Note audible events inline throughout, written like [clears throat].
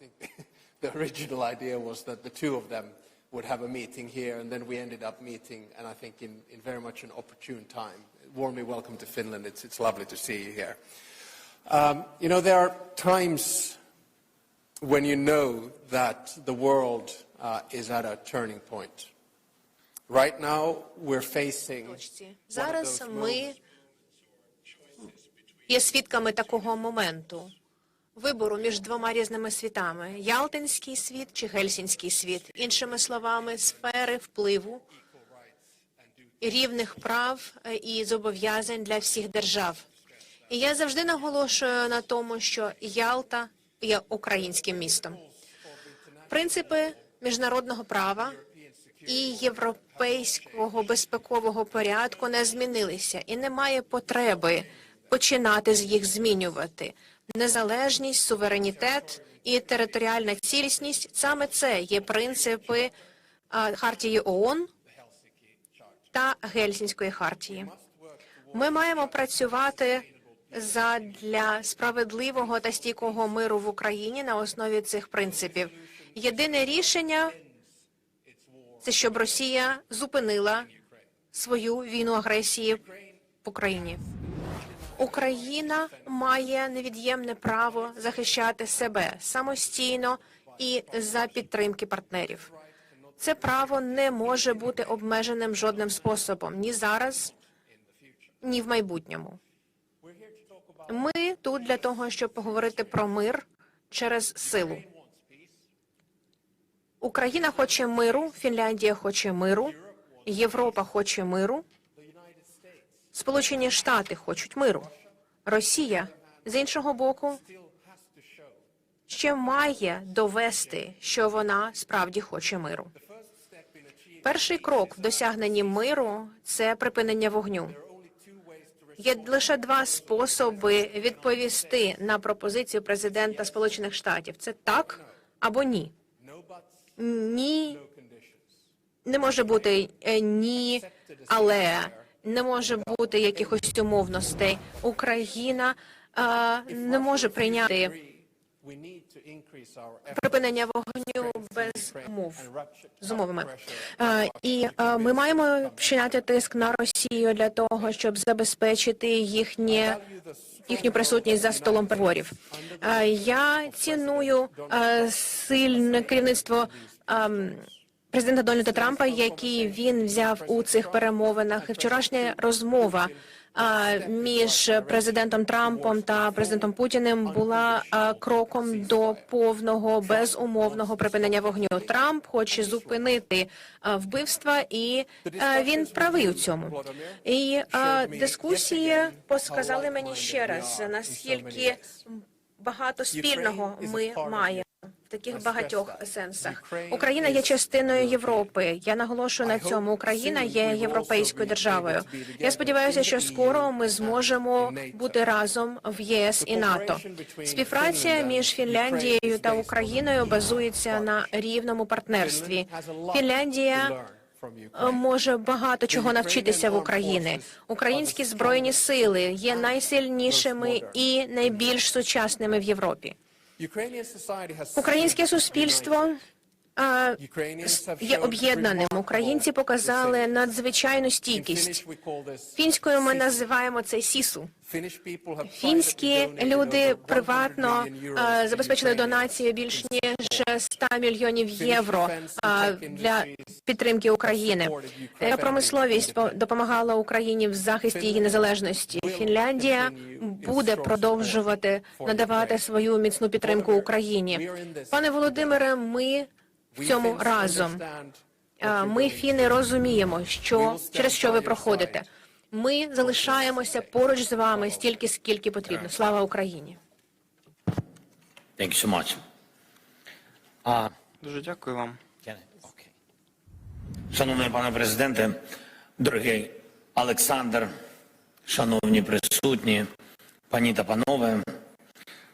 think [laughs] the original idea was that the two of them would have a meeting here, and then we ended up meeting, and I think in, in very much an opportune time. Warmly welcome to Finland. It's, it's lovely to see you here. Um, you know, there are times when you know that the world uh, is at a turning point. Right now, we're facing точці. one of Зараз those ми moments є свідками такого моменту Вибору між двома різними світами: Ялтинський світ чи Гельсінський світ, іншими словами, сфери впливу рівних прав е, і зобов'язань для всіх держав. І я завжди наголошую на тому, що Ялта є українським містом. Принципи міжнародного права і європейського безпекового порядку не змінилися, і немає потреби починати з їх змінювати. Незалежність, суверенітет і територіальна цілісність саме це є принципи хартії ООН та Гельсінської хартії. Ми маємо працювати задля справедливого та стійкого миру в Україні на основі цих принципів. Єдине рішення це щоб Росія зупинила свою війну агресії в Україні. Україна має невід'ємне право захищати себе самостійно і за підтримки партнерів. Це право не може бути обмеженим жодним способом ні зараз, ні в майбутньому. Ми тут для того, щоб поговорити про мир через силу. Україна хоче миру, Фінляндія хоче миру, Європа хоче миру, Сполучені Штати хочуть миру. Росія з іншого боку ще має довести, що вона справді хоче миру. Перший крок в досягненні миру це припинення вогню. Є лише два способи відповісти на пропозицію президента Сполучених Штатів: це так або ні. Ні, не може бути е, ні, але не може бути якихось умовностей. Україна е, не може прийняти припинення вогню без умов з умовами. pressure Е, І е, ми маємо вчиняти тиск на Росію для того, щоб забезпечити їхнє їхню присутність за столом переговорів. Я ціную е, сильне керівництво. ем, Президента Дональда Трампа, який він взяв у цих перемовинах, вчорашня розмова між президентом Трампом та президентом Путіним була кроком до повного безумовного припинення вогню. Трамп хоче зупинити вбивства, і він правий у цьому. І дискусії посказали мені ще раз наскільки багато спільного ми маємо. В таких багатьох сенсах Україна є частиною Європи. Я наголошую на цьому. Україна є європейською державою. Я сподіваюся, що скоро ми зможемо бути разом в ЄС і НАТО. Співпраця між Фінляндією та Україною базується на рівному партнерстві. Фінляндія може багато чого навчитися в Україні. Українські збройні сили є найсильнішими і найбільш сучасними в Європі. Українське суспільство є об'єднаним. Українці показали надзвичайну стійкість. Фінською ми називаємо це сісу. Фінські люди приватно to забезпечили донацію більш ніж 100 мільйонів євро для підтримки України. Е, Промисловість по- допомагала Україні в захисті її незалежності. Фінляндія буде продовжувати надавати свою міцну підтримку Україні. Пане Володимире, ми в цьому разом. Ми, фіни, розуміємо, що через що ви проходите. Ми залишаємося поруч з вами стільки, скільки потрібно. Слава Україні! Thank you so much. А, Дуже дякую вам. Шановний пане президенте, дорогий Олександр, шановні присутні, пані та панове,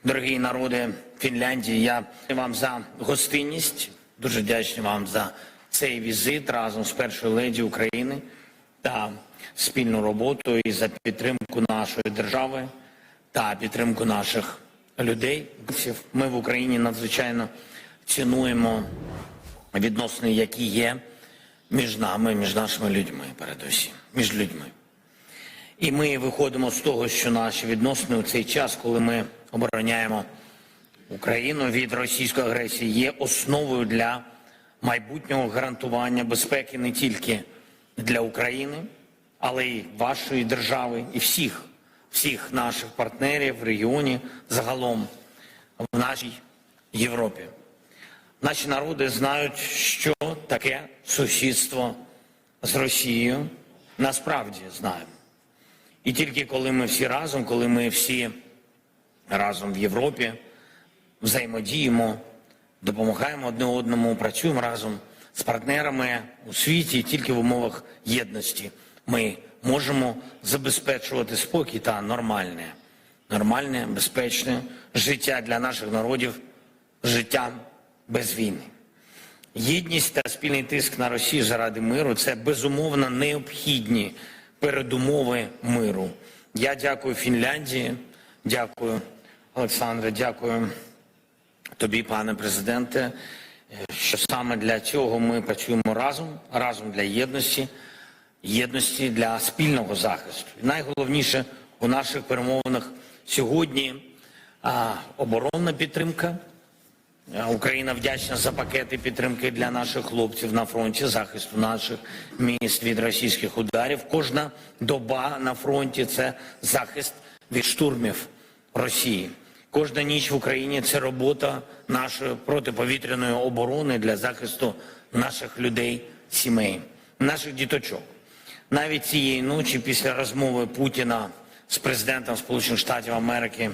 дорогі народи Фінляндії, я вам за гостинність, дуже вдячний вам за цей візит разом з першою леді України та спільну роботу і за підтримку нашої держави та підтримку наших людей. Ми в Україні надзвичайно цінуємо відносини, які є між нами, між нашими людьми, передусім, між людьми. І ми виходимо з того, що наші відносини у цей час, коли ми обороняємо Україну від російської агресії, є основою для майбутнього гарантування безпеки не тільки для України, але й вашої держави і всіх, всіх наших партнерів в регіоні, загалом в нашій Європі. Наші народи знають, що таке сусідство з Росією. Насправді знаємо. І тільки коли ми всі разом, коли ми всі разом в Європі взаємодіємо, допомагаємо одне одному, працюємо разом з партнерами у світі, тільки в умовах єдності ми можемо забезпечувати спокій та нормальне, нормальне, безпечне життя для наших народів, життя без війни. Єдність та спільний тиск на Росію заради миру це безумовно необхідні передумови миру. Я дякую Фінляндії, дякую Олександре, дякую тобі, пане президенте, що саме для цього ми працюємо разом, разом для єдності, єдності для спільного захисту. І найголовніше у наших перемовинах сьогодні а, оборонна підтримка. Е, Україна вдячна за пакети підтримки для наших хлопців на фронті, захисту наших міст від російських ударів. Кожна доба на фронті це захист від штурмів Росії. Кожна ніч в Україні це робота нашої протиповітряної оборони для захисту наших людей, сімей, наших діточок. Навіть цієї ночі, після розмови Путіна з президентом Сполучених Штатів Америки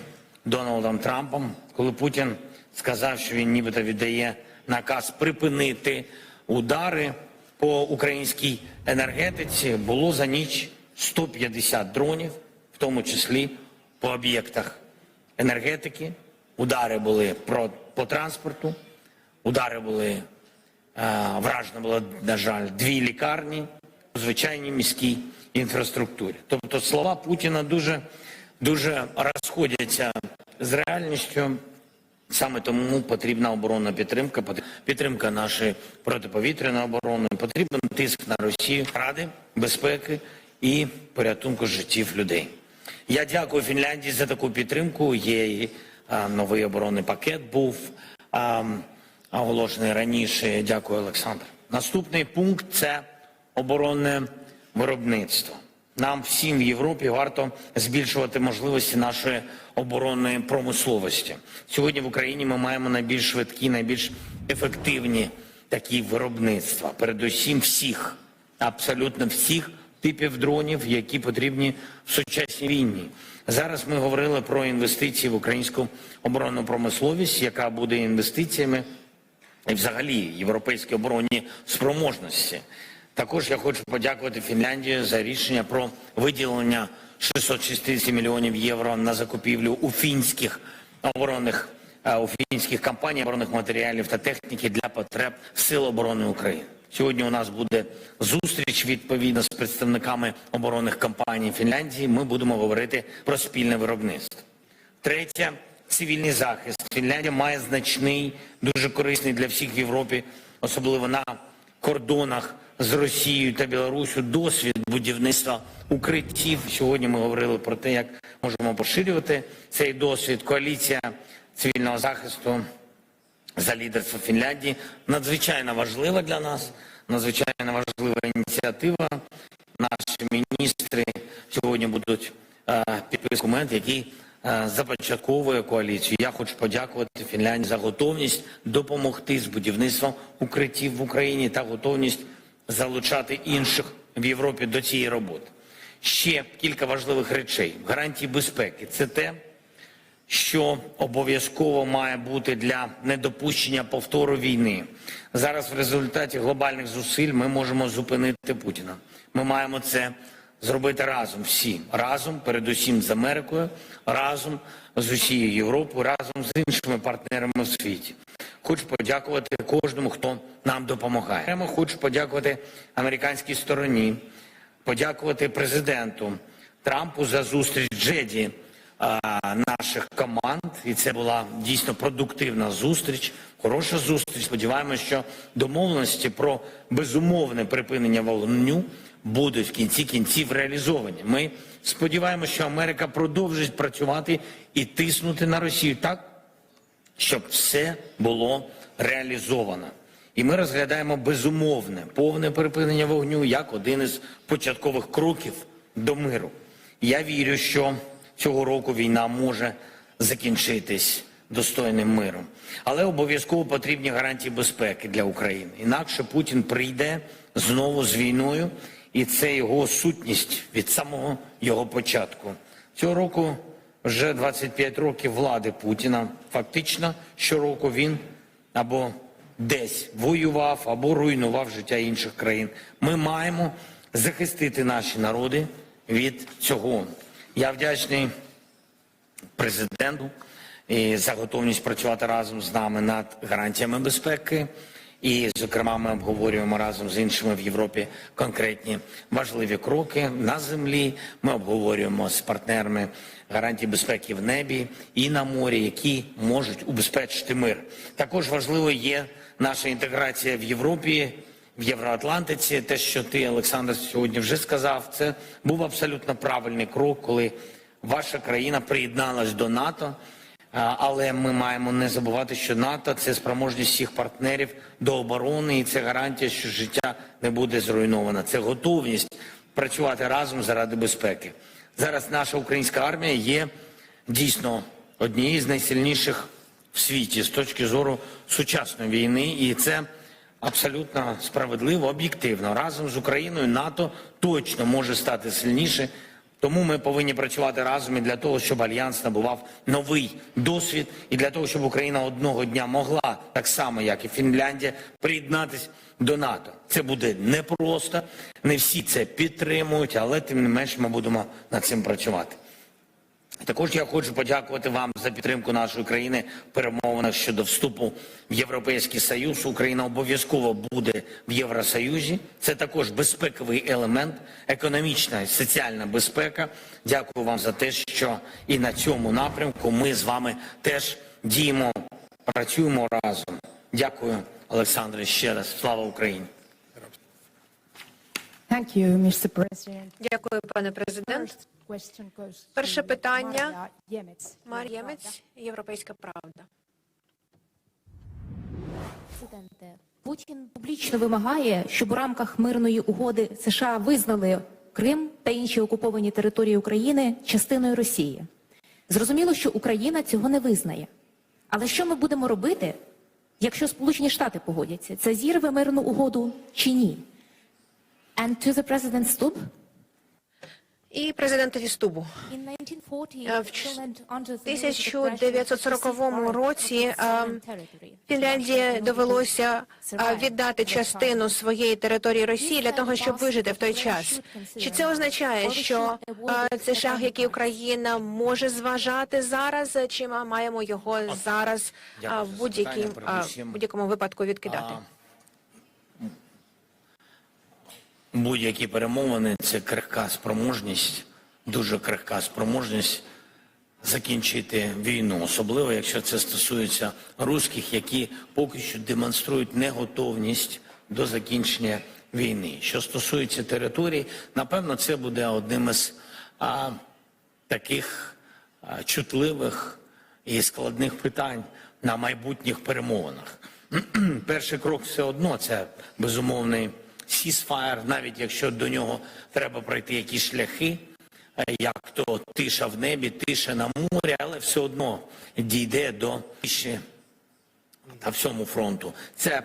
Дональдом Трампом, коли Путін сказав, що він нібито віддає наказ припинити удари по українській енергетиці, було за ніч 150 дронів, в тому числі по об'єктах енергетики. Удари були про, по транспорту, удари були, е, вражено було, на жаль, дві лікарні у звичайній міській інфраструктурі. Тобто слова Путіна дуже, дуже розходяться з реальністю. Саме тому потрібна оборонна підтримка, підтримка нашої протиповітряної оборони, потрібен тиск на Росію, Ради безпеки і порятунку життів людей. Я дякую Фінляндії за таку підтримку. Є новий оборонний пакет був оголошений раніше. Дякую, Олександр. Наступний пункт це оборонне виробництво. Нам всім в Європі варто збільшувати можливості нашої оборонної промисловості. Сьогодні в Україні ми маємо найбільш швидкі, найбільш ефективні такі виробництва. Передусім всіх, абсолютно всіх типів дронів, які потрібні в сучасній війні. Зараз ми говорили про інвестиції в українську оборонну промисловість, яка буде інвестиціями і взагалі європейські оборонні спроможності. Також я хочу подякувати Фінляндії за рішення про виділення 660 мільйонів євро на закупівлю у фінських оборонних е, у фінських компаній оборонних матеріалів та техніки для потреб Сил оборони України. Сьогодні у нас буде зустріч відповідно з представниками оборонних компаній Фінляндії. Ми будемо говорити про спільне виробництво. Третє цивільний захист. Фінляндія має значний, дуже корисний для всіх в Європі, особливо на кордонах з Росією та Білорусю, досвід будівництва укриттів. Сьогодні ми говорили про те, як можемо поширювати цей досвід. Коаліція цивільного захисту за лідерство Фінляндії надзвичайно важлива для нас, надзвичайно важлива ініціатива. Наші міністри сьогодні будуть е, підписувати документ, який е, започатковує коаліцію. Я хочу подякувати Фінляндії за готовність допомогти з будівництвом укриттів в Україні та готовність залучати інших в Європі до цієї роботи. Ще кілька важливих речей. Гарантії безпеки це те, що обов'язково має бути для недопущення повтору війни. Зараз в результаті глобальних зусиль ми можемо зупинити Путіна. Ми маємо це зробити разом всі, разом, передусім з Америкою, разом з усією Європою, разом з іншими партнерами в світі. Хочу подякувати кожному, хто нам допомагає. Хочу подякувати американській стороні, подякувати президенту Трампу за зустріч Джеді наших команд, і це була дійсно продуктивна зустріч, хороша зустріч. Сподіваємося, що домовленості про безумовне припинення вогню будуть в кінці кінців реалізовані. Ми сподіваємося, що Америка продовжить працювати і тиснути на Росію так, щоб все було реалізовано. І ми розглядаємо безумовне повне припинення вогню як один із початкових кроків до миру. Я вірю, що цього року війна може закінчитись достойним миром, але обов'язково потрібні гарантії безпеки для України. Інакше Путін прийде знову з війною, і це його сутність від самого його початку. Цього року вже 25 років влади Путіна. Фактично, щороку він або десь воював, або руйнував життя інших країн. Ми маємо захистити наші народи від цього. Я вдячний президенту за готовність працювати разом з нами над гарантіями безпеки. І, зокрема, ми обговорюємо разом з іншими в Європі конкретні важливі кроки на землі. Ми обговорюємо з партнерами гарантії безпеки в небі і на морі, які можуть убезпечити мир. Також важливо є наша інтеграція в Європі, в Євроатлантиці. Те, що ти, Олександр, сьогодні вже сказав, це був абсолютно правильний крок, коли ваша країна приєдналась до НАТО. Але ми маємо не забувати, що НАТО це спроможність всіх партнерів до оборони, і це гарантія, що життя не буде зруйновано. Це готовність працювати разом заради безпеки. Зараз наша українська армія є дійсно однією з найсильніших в світі з точки зору сучасної війни, і це абсолютно справедливо, об'єктивно. Разом з Україною НАТО точно може стати сильніше. Тому ми повинні працювати разом і для того, щоб альянс набував новий досвід, і для того, щоб Україна одного дня могла, так само як і Фінляндія, приєднатись до НАТО. Це буде непросто, не всі це підтримують, але тим не менш ми будемо над цим працювати. Також я хочу подякувати вам за підтримку нашої країни в перемовинах щодо вступу в Європейський Союз. Україна обов'язково буде в Євросоюзі. Це також безпековий елемент, економічна і соціальна безпека. Дякую вам за те, що і на цьому напрямку ми з вами теж діємо, працюємо разом. Дякую, Олександре, ще раз. Слава Україні! Thank you, Mr. President. Дякую, пане президент. Перше питання. Мар'я Ємець. Мар'я Ємець, Європейська Правда. Президенте, Путін публічно вимагає, щоб у рамках мирної угоди США визнали Крим та інші окуповані території України частиною Росії. Зрозуміло, що Україна цього не визнає. Але що ми будемо робити, якщо Сполучені Штати погодяться? Це зірве мирну угоду чи ні? And to the President's Stub, І президентові Стубу. in 1940, Е, В Finland 1940 році Sovereign е. Фінляндії довелося е, віддати частину своєї території Росії для того, щоб вижити в той час. Чи це означає, що е, це шаг, який Україна може зважати зараз, чи ми маємо його зараз в будь-якому випадку відкидати? Будь-які перемовини це крихка спроможність, дуже крихка спроможність закінчити війну, особливо якщо це стосується русських, які поки що демонструють неготовність до закінчення війни. Що стосується територій, напевно, це буде одним із а, таких а, чутливих і складних питань на майбутніх перемовинах. [clears throat] Перший крок все одно це безумовний сісфаєр, навіть якщо до нього треба пройти якісь шляхи, е, як то тиша в небі, тиша на морі, але все одно дійде до тиші на всьому фронту. Це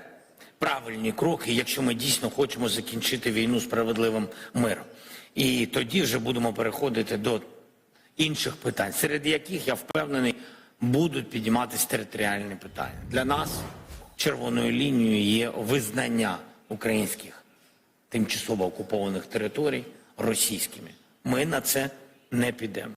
правильні кроки, якщо ми дійсно хочемо закінчити війну справедливим миром. І тоді вже будемо переходити до інших питань, серед яких я впевнений будуть підніматися територіальні питання. Для нас червоною лінією є визнання українських тимчасово окупованих територій російськими. Ми на це не підемо.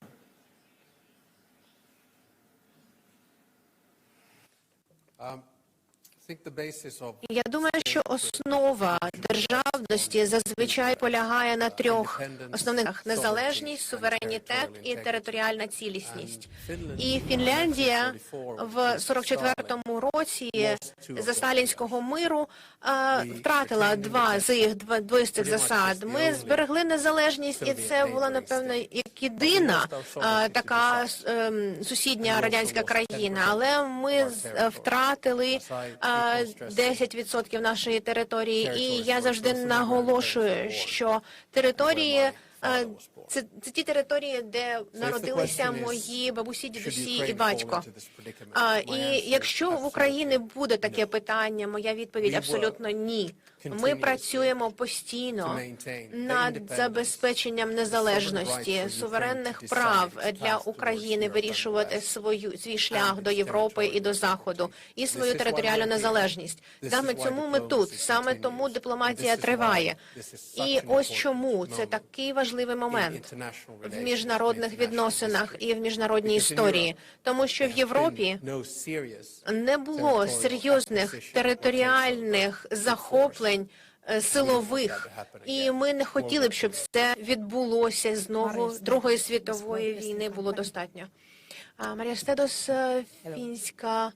Я думаю, що основа державності зазвичай полягає на трьох основних: незалежність, суверенітет і територіальна цілісність. І Фінляндія в 44-му році за сталінського миру втратила два з їх з цих засад. Ми зберегли незалежність, і це була напевно як єдина така ем, сусідня радянська країна. Але ми е, втратили е, 10% нашої території, і я завжди наголошую, що території. е, Це, це ті території, де народилися мої бабусі, дідусі і батько. А, і якщо в Україні буде таке питання, моя відповідь абсолютно ні. Ми працюємо постійно над забезпеченням незалежності, суверенних прав для України вирішувати свою свій шлях до Європи і до Заходу, і свою територіальну незалежність. Саме цьому ми тут, саме тому дипломатія триває. І ось чому це такий важливий момент в міжнародних відносинах і в міжнародній історії, тому що в Європі не було серйозних територіальних захоплень е, силових, і ми не хотіли б, щоб це відбулося знову. Другої світової війни було достатньо. Марія Стедос, е, фінська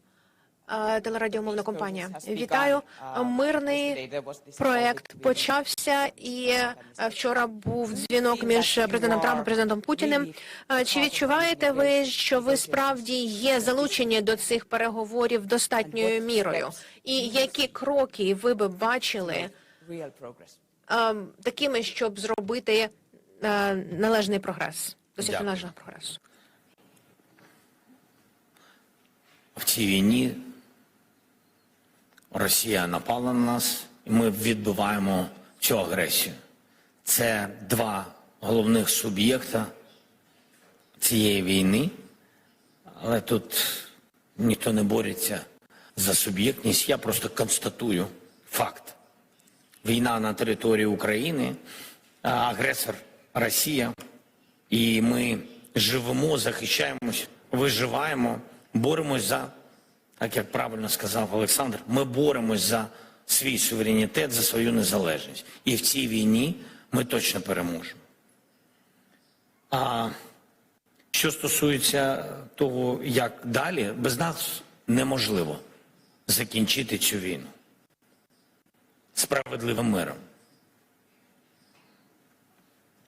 телерадіомовна компанія. Вітаю. Мирний проект почався, і вчора був дзвінок між президентом Трампом і президентом Путіним. Чи відчуваєте ви, що ви справді є залучені до цих переговорів достатньою мірою? І які кроки ви би бачили такими, щоб зробити е, належний прогрес, досягти належного прогресу? В цій війні Росія напала на нас, і ми відбиваємо цю агресію. Це два головних суб'єкта цієї війни, але тут ніхто не бореться за суб'єктність. Я просто констатую факт. Війна на території України, агресор Росія, і ми живемо, захищаємось, виживаємо, боремось за, так як правильно сказав Олександр, ми боремось за свій суверенітет, за свою незалежність. І в цій війні ми точно переможемо. А що стосується того, як далі, без нас неможливо закінчити цю війну справедливим миром.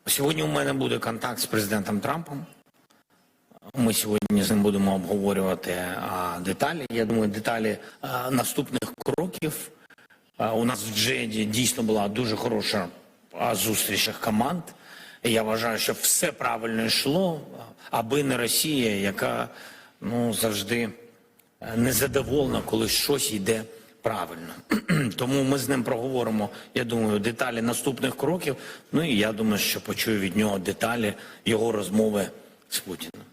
Сьогодні у мене буде контакт з президентом Трампом. Ми сьогодні з ним будемо обговорювати деталі. Я думаю, деталі наступних кроків. У нас в Джеді дійсно була дуже хороша зустріч команд. Я вважаю, що все правильно йшло, аби не Росія, яка ну завжди е, незадоволена, коли щось йде правильно. [clears throat] Тому ми з ним проговоримо, я думаю, деталі наступних кроків. Ну і я думаю, що почую від нього деталі його розмови з Путіним.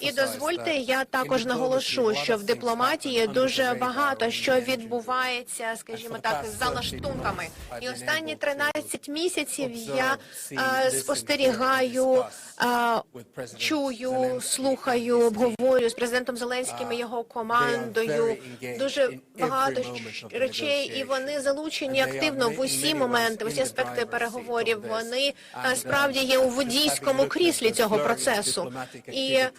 І дозвольте, я також наголошу, що в дипломатії дуже багато що відбувається, скажімо так, за лаштунками. І останні 13 місяців я е, спостерігаю, е, чую, слухаю, обговорюю з президентом Зеленським і його командою. Дуже багато речей, і вони залучені активно в усі моменти, в усі аспекти переговорів. Вони е, справді є у водійському кріслі цього процесу. І е,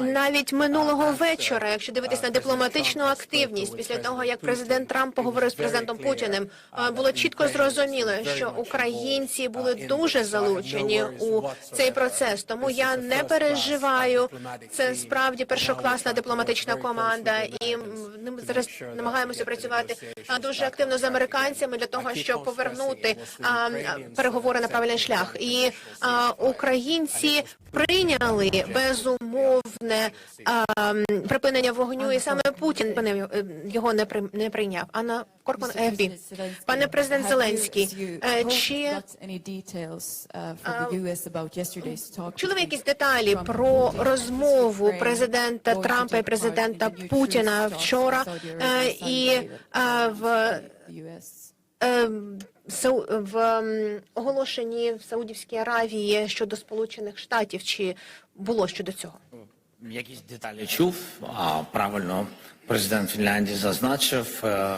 навіть минулого вечора, якщо дивитись на дипломатичну активність, після того як президент Трамп поговорив з президентом Путіним, е, було чітко зрозуміло, що українці були дуже залучені у цей процес. Тому я не переживаю. Це справді першокласна дипломатична команда, і ми зараз намагаємося працювати дуже активно з американцями для того, щоб повернути а, а, переговори на правильний шлях. І а, українці прийняли безумовне а, припинення вогню, і саме Путін його не при- не прийняв. Анна Коркман ФБ. Пане президент Зеленський, е, чи чули ви якісь деталі про розмову президента Трампа і президента Путіна вчора е, і в в ем, оголошенні в Саудівській Аравії щодо Сполучених Штатів, чи було щодо цього? якісь деталі чув, а правильно президент Фінляндії зазначив е,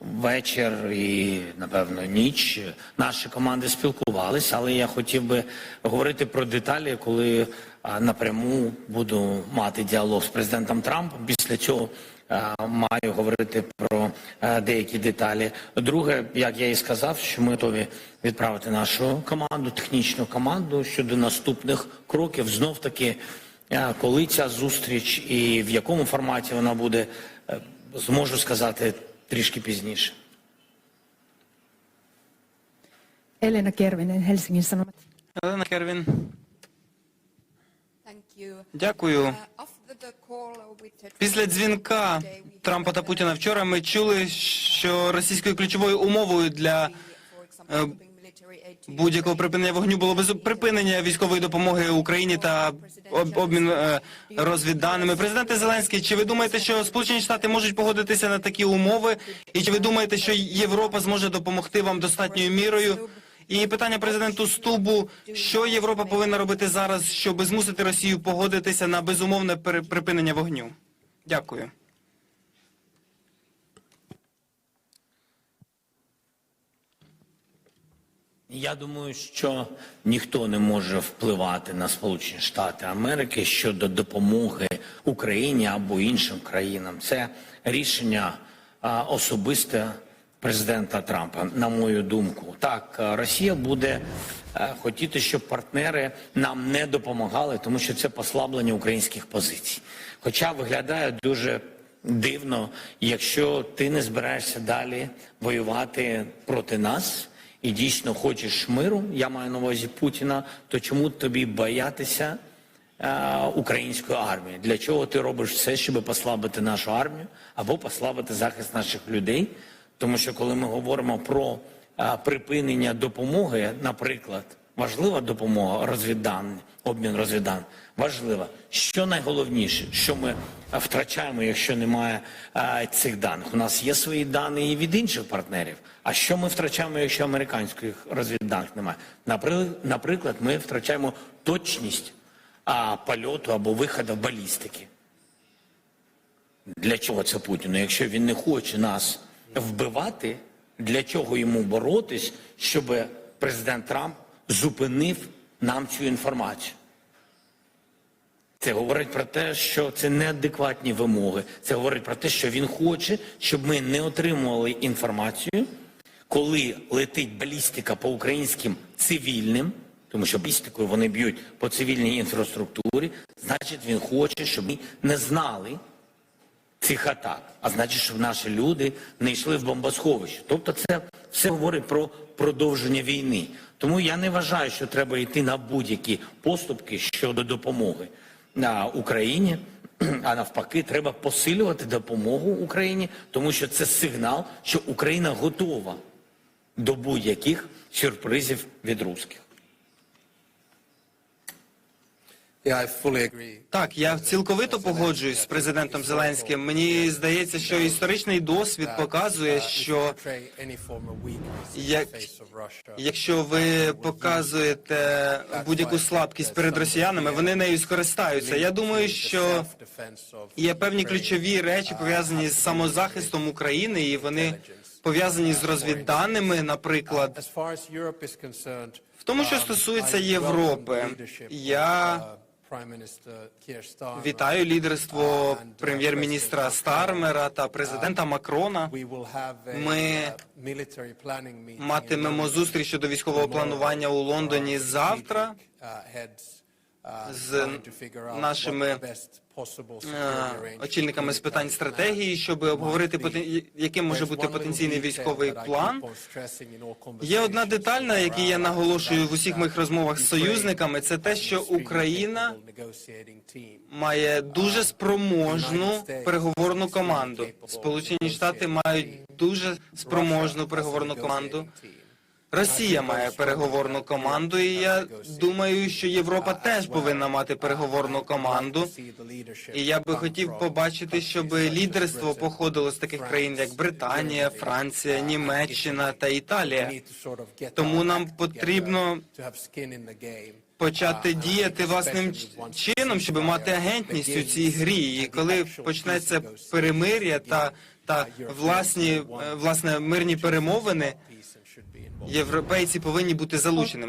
вечір і, напевно, ніч. Наші команди спілкувалися, але я хотів би говорити про деталі, коли е, напряму буду мати діалог з президентом Трампом. Після цього маю говорити про е, деякі деталі. Друге, як я і сказав, що ми готові відправити нашу команду, технічну команду щодо наступних кроків. Знов таки. Е, Коли ця зустріч і в якому форматі вона буде, е, зможу сказати трішки пізніше. Elena Kervinen, Helsingin Sanomat. Олена Кервін, дякую. Після дзвінка Трампа та Путіна вчора ми чули, що російською ключовою умовою для to будь-якого припинення вогню було без припинення військової допомоги Україні та обмін е, розвідданими. Президенте Зеленський, чи ви думаєте, що Сполучені Штати можуть погодитися на такі умови? І чи ви думаєте, що Європа зможе допомогти вам достатньою мірою? І питання президенту Стубу: що Європа повинна робити зараз, щоб змусити Росію погодитися на безумовне припинення вогню? Дякую. Я думаю, що ніхто не може впливати на Сполучені Штати Америки щодо допомоги Україні або іншим країнам. Це рішення особисте президента Трампа, на мою думку. Так, Росія буде е, хотіти, щоб партнери нам не допомагали, тому що це послаблення українських позицій. Хоча виглядає дуже дивно, якщо ти не збираєшся далі воювати проти нас і дійсно хочеш миру, я маю на увазі Путіна, то чому тобі боятися е, української армії? Для чого ти робиш все, щоб послабити нашу армію або послабити захист наших людей? Тому що коли ми говоримо про е, припинення допомоги, наприклад, важлива допомога розвідданих, обмін розвіддан, важлива. Що найголовніше, що ми втрачаємо, якщо немає е, цих даних? У нас є свої дані і від інших партнерів. А що ми втрачаємо, якщо американських розвідданих немає? Напри- Наприклад, ми втрачаємо точність а, польоту або виходу балістики. Для чого це Путіну? Якщо він не хоче нас вбивати, для чого йому боротись, щоб президент Трамп зупинив нам цю інформацію? Це говорить про те, що це неадекватні вимоги. Це говорить про те, що він хоче, щоб ми не отримували інформацію, коли летить балістика по українським цивільним, тому що балістикою вони б'ють по цивільній інфраструктурі, значить він хоче, щоб ми не знали цих атак. А значить, щоб наші люди не йшли в бомбосховище. Тобто, це все говорить про продовження війни. Тому я не вважаю, що треба йти на будь-які поступки щодо допомоги на Україні. А навпаки, треба посилювати допомогу Україні, тому що це сигнал, що Україна готова до будь-яких сюрпризів від русських. Так, я цілковито погоджуюсь з президентом Зеленським. Мені здається, що історичний досвід показує, що як- якщо ви показуєте будь-яку слабкість перед росіянами, вони нею скористаються. Я думаю, що є певні ключові речі пов'язані з самозахистом України, і вони пов'язані з розвідданими, наприклад. В тому, що стосується Європи, я Вітаю лідерство прем'єр-міністра Стармера та президента Макрона. Ми Матимемо зустріч щодо військового планування у Лондоні завтра з нашими очільниками з питань стратегії, щоб обговорити яким може бути потенційний військовий план. Є одна деталь, на якій я наголошую в усіх моїх розмовах з союзниками. Це те, що Україна має дуже спроможну переговорну команду. Сполучені Штати мають дуже спроможну переговорну команду. Росія має переговорну команду, і я думаю, що Європа теж повинна мати переговорну команду. І я би хотів побачити, щоб лідерство походило з таких країн, як Британія, Франція, Німеччина та Італія. Тому нам потрібно почати діяти власним чином, щоб мати агентність у цій грі. І коли почнеться перемир'я та, та власні е, власне мирні перемовини, європейці повинні бути залученими.